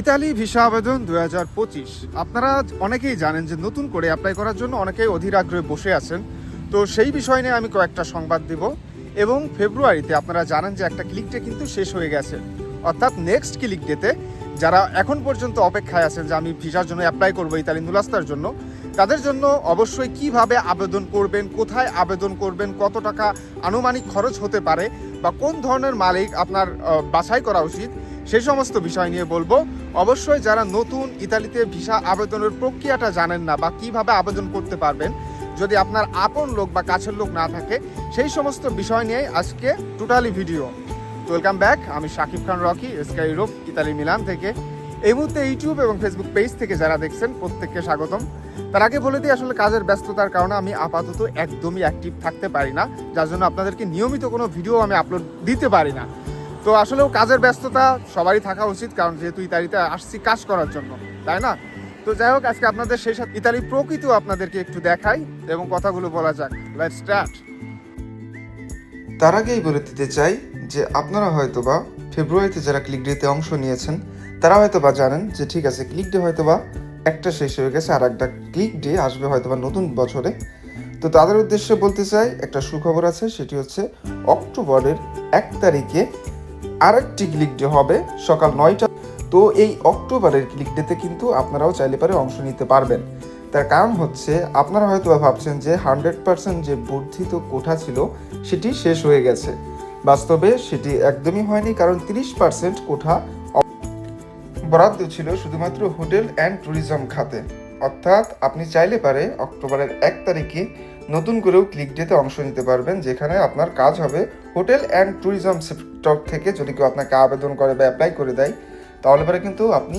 Italy visa আবেদন দু হাজার পঁচিশ। আপনারা অনেকেই জানেন যে নতুন করে অ্যাপ্লাই করার জন্য অনেকেই অধীর আগ্রহে বসে আছেন। তো সেই বিষয় নিয়ে আমি কয়েকটা সংবাদ দিব এবং ফেব্রুয়ারিতে আপনারা জানেন যে একটা ক্লিক ডে কিন্তু শেষ হয়ে গেছে। অর্থাৎ নেক্সট ক্লিক ডেতে যারা এখন পর্যন্ত অপেক্ষায় আছেন যে আমি ভিসার জন্য অ্যাপ্লাই করব ইতালি নুলাস্তার জন্য, তাদের জন্য অবশ্যই কীভাবে আবেদন করবেন, কোথায় আবেদন করবেন, কত টাকা আনুমানিক খরচ হতে পারে বা কোন ধরনের মালিক আপনার বাছাই করা উচিত সেই সমস্ত বিষয় নিয়ে বলব। অবশ্যই যারা নতুন ইতালিতে ভিসা আবেদনের প্রক্রিয়াটা জানেন না বা কীভাবে আবেদন করতে পারবেন, যদি আপনার আপন লোক বা কাছের লোক না থাকে, সেই সমস্ত বিষয় নিয়ে আজকে টোটালি ভিডিও ওয়েলকাম ব্যাক আমি Shakib Khan Rocky Sky Europe Italy Milan থেকে। এই মুহূর্তে ইউটিউব এবং ফেসবুক পেজ থেকে যারা দেখছেন, প্রত্যেককে স্বাগতম। তার আগে বলে দিই, আসলে কাজের ব্যস্ততার কারণে আমি আপাতত একদমই অ্যাক্টিভ থাকতে পারি না, যার জন্য আপনাদেরকে নিয়মিত কোনো ভিডিও আমি আপলোড দিতে পারি না। তো আসলেও কাজের ব্যস্ততা সবারই থাকা উচিত, কারণ যেহেতু ইতালিতে আসছি কাজ করার জন্য, তাই না? তো যাই হোক, আজকে আপনাদের সেই সাথে ইতালি প্রকৃত আপনাদেরকে একটু দেখাই এবং কথাগুলো বলা যাক। লেটস স্টার্ট তার আগেই বলে দিতে চাই যে আপনারা হয়তোবা ফেব্রুয়ারিতে যারা ক্লিক ডেতে অংশ নিয়েছেন, তারা হয়তোবা জানেন যে ঠিক আছে ক্লিক ডে হয়তোবা একটা শেষ হয়ে গেছে, আর একটা ক্লিক ডে আসবে হয়তোবা নতুন বছরে। তো তাদের উদ্দেশ্যে বলতে চাই, একটা সুখবর আছে, সেটি হচ্ছে অক্টোবরের এক তারিখে আরেকটি ক্লিক ডে হবে সকাল নয়টা। তো এই অক্টোবরের ক্লিক ডেতে কিন্তু আপনারাও চাইলে পারে অংশ নিতে পারবেন। তার কারণ হচ্ছে, আপনারা হয়তো ভাবছেন যে হান্ড্রেড পার্সেন্ট যে বর্ধিত কোঠা ছিল, সেটি শেষ হয়ে গেছে। বাস্তবে সেটি একদমই হয়নি, কারণ তিরিশ পার্সেন্ট কোঠা বরাদ্দ ছিল শুধুমাত্র হোটেল অ্যান্ড ট্যুরিজম খাতে। অর্থাৎ আপনি চাইলে পারে অক্টোবরের এক তারিখে নতুন করেও ক্লিক ডেতে অংশ নিতে পারবেন, যেখানে আপনার কাজ হবে হোটেল অ্যান্ড ট্যুরিজম সেক্টর থেকে। যদি কেউ আপনাকে আবেদন করে বা অ্যাপ্লাই করে দেয়, তাহলে পরে কিন্তু আপনি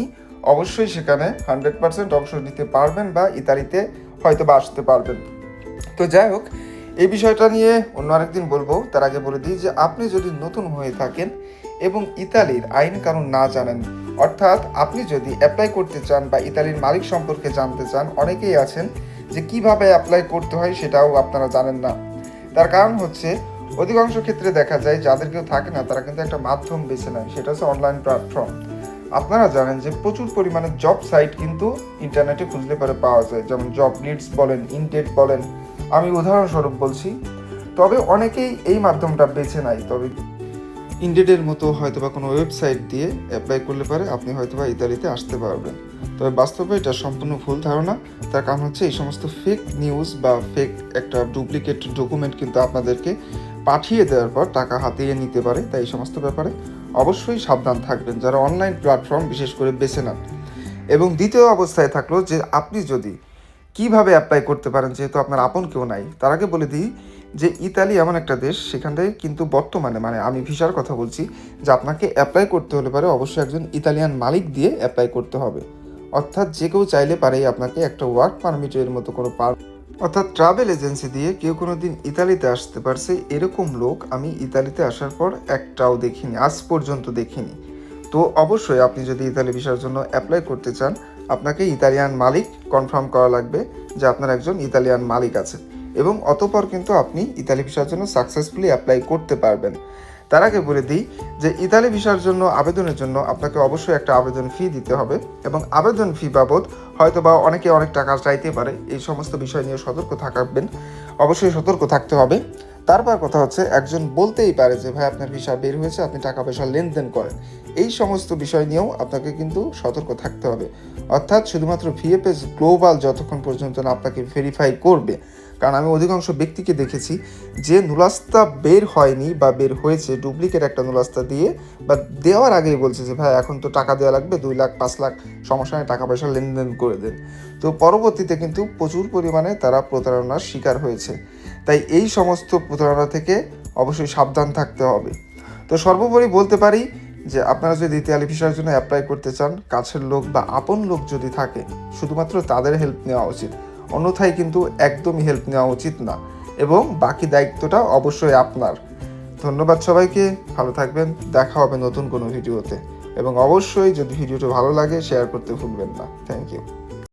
অবশ্যই সেখানে হান্ড্রেড পার্সেন্ট অংশ নিতে পারবেন বা ইতালিতে হয়তো বা আসতে পারবেন। তো যাই হোক, এই বিষয়টা নিয়ে অন্য আরেকদিন বলব। তার আগে বলে দিই যে, আপনি যদি নতুন হয়ে থাকেন এবং ইতালির আইন কানুন না জানেন, অর্থাৎ আপনি যদি অ্যাপ্লাই করতে চান বা ইতালির মালিক সম্পর্কে জানতে চান, অনেকেই আছেন যে কীভাবে অ্যাপ্লাই করতে হয় সেটাও আপনারা জানেন না। তার কারণ হচ্ছে, অধিকাংশ ক্ষেত্রে দেখা যায় যাদের কেউ থাকে না, তারা কিন্তু একটা মাধ্যম বেছে নেয়, সেটা হচ্ছে অনলাইন প্ল্যাটফর্ম আপনারা জানেন যে প্রচুর পরিমাণে জব সাইট কিন্তু ইন্টারনেটে খুঁজলে পরে পাওয়া যায়, যেমন জব নিডস বলেন ইনটেড বলেন। আমি উদাহরণস্বরূপ বলছি, তবে অনেকেই এই মাধ্যমটা বেছে নেয়, তবে ইন্ডেডের মতো হয়তোবা কোনো ওয়েবসাইট দিয়ে অ্যাপ্লাই করলে পারে, আপনি হয়তোবা ইতালিতে আসতে পারবেন। তবে বাস্তবে এটা সম্পূর্ণ ভুল ধারণা। তার কারণ হচ্ছে এই সমস্ত ফেক নিউজ বা ফেক একটা ডুপ্লিকেট ডকুমেন্ট কিন্তু আপনাদেরকে পাঠিয়ে দেওয়ার পর টাকা হাতিয়ে নিতে পারে তাই এই সমস্ত ব্যাপারে অবশ্যই সাবধান থাকবেন। যারা অনলাইন প্ল্যাটফর্ম বিশেষ করে বেছে নেন। এবং দ্বিতীয় অবস্থায় থাকল যে আপনি যদি কীভাবে অ্যাপ্লাই করতে পারেন, যেহেতু আপনার আপন কেউ নাই, তার আগে বলে দিই যে ইতালি এমন একটা দেশ, সেখান কিন্তু বর্তমানে মানে আমি ভিসার কথা বলছি, যে আপনাকে অ্যাপ্লাই করতে হলে পারে অবশ্যই একজন ইতালিয়ান মালিক দিয়ে অ্যাপ্লাই করতে হবে। অর্থাৎ যে কেউ চাইলে পারেই আপনাকে একটা ওয়ার্ক পারমিটের মতো কোনো পার অর্থাৎ ট্রাভেল এজেন্সি দিয়ে কেউ কোনো দিন ইতালিতে আসতে পারছে এরকম লোক আমি ইতালিতে আসার পর একটাও দেখিনি, আজ পর্যন্ত দেখিনি। তো অবশ্যই আপনি যদি ইতালি ভিসার জন্য অ্যাপ্লাই করতে চান, আপনাকে ইতালিয়ান মালিক কনফার্ম করা লাগবে যে আপনার একজন ইতালিয়ান মালিক আছে। এবং অতপর কিন্তু আপনি ইতালি ভিসার জন্য সাকসেসফুলি অ্যাপ্লাই করতে পারবেন। তার আগে বলে দিই যে ইতালি ভিসার জন্য আবেদনের জন্য আপনাকে অবশ্যই একটা আবেদন ফি দিতে হবে এবং আবেদন ফি বাবদ হয়তো বা অনেকে অনেক টাকা চাইতে পারে, এই সমস্ত বিষয় নিয়ে সতর্ক থাকবেন, অবশ্যই সতর্ক থাকতে হবে। তারপর কথা হচ্ছে, একজন বলতেই পারে যে, ভাই, আপনার ভিসা বের হয়েছে, আপনি টাকা পয়সা লেনদেন করেন। এই সমস্ত বিষয় নিয়েও আপনাকে কিন্তু সতর্ক থাকতে হবে। অর্থাৎ শুধুমাত্র ভিএফএস গ্লোবাল যতক্ষণ পর্যন্ত না আপনাকে ভেরিফাই করবে। কারণ আমি অধিকাংশ ব্যক্তিকে দেখেছি যে নুলাস্তা বের হয়নি বা বের হয়েছে, ডুপ্লিকেট একটা নুলাস্তা দিয়ে বা দেওয়ার আগেই বলছে যে, ভাই, এখন তো টাকা দেওয়া লাগবে, দুই লাখ, পাঁচ লাখ, সমস্যা নেই টাকা পয়সা লেনদেন করে দেন। তো পরবর্তীতে কিন্তু প্রচুর পরিমাণে তারা প্রতারণার শিকার হয়েছে। তাই এই সমস্ত প্রতারণা থেকে অবশ্যই সাবধান থাকতে হবে। তো সর্বোপরি বলতে পারি যে, আপনারা যদি ইতালি ভিসার জন্য অ্যাপ্লাই করতে চান, কাছের লোক বা আপন লোক যদি থাকে, শুধুমাত্র তাদের হেল্প নেওয়া উচিত। অন্যথায় কিন্তু একদমই হেল্প নেওয়া উচিত না। এবং বাকি দায়িত্বটা অবশ্যই আপনার। ধন্যবাদ সবাইকে, ভালো থাকবেন, দেখা হবে নতুন কোনো ভিডিওতে। এবং অবশ্যই যদি ভিডিওটি ভালো লাগে শেয়ার করতে ভুলবেন না। Thank you